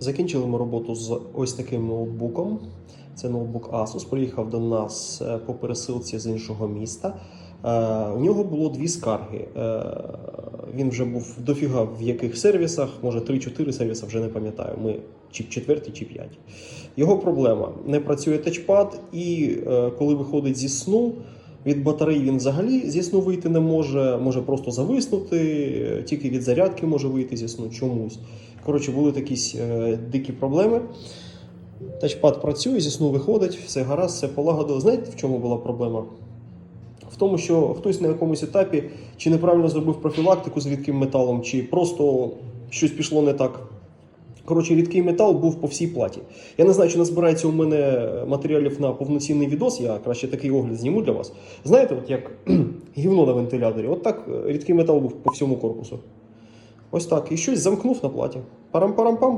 Закінчили ми роботу з ось таким ноутбуком. Це ноутбук Asus. Приїхав до нас е, по пересилці з іншого міста. Е, У нього було дві скарги. Е, Він вже був дофіга в яких сервісах, може 3-4 сервіси, вже не пам'ятаю. Ми чи четвертий, чи п'ятий. Його проблема не працює тачпад, і коли виходить зі сну, від батареї він взагалі зі сну вийти не може, може просто зависнути, е, тільки від зарядки може вийти зі сну чомусь. Коротше, були якісь е, дикі проблеми. Тачпад працює, зі сну виходить, все гаразд, все полагодило. Знаєте, в чому була проблема? В тому, що хтось на якомусь етапі чи неправильно зробив профілактику з рідким металом, чи просто щось пішло не так. Коротше, рідкий метал був по всій платі. Я не знаю, чи назбирається у мене матеріалів на повноцінний відос. Я краще такий огляд зніму для вас. Знаєте, от як гівно на вентиляторі, от так е, рідкий метал був по всьому корпусу. Ось так. І щось замкнув на платі. Парам-парам-пам.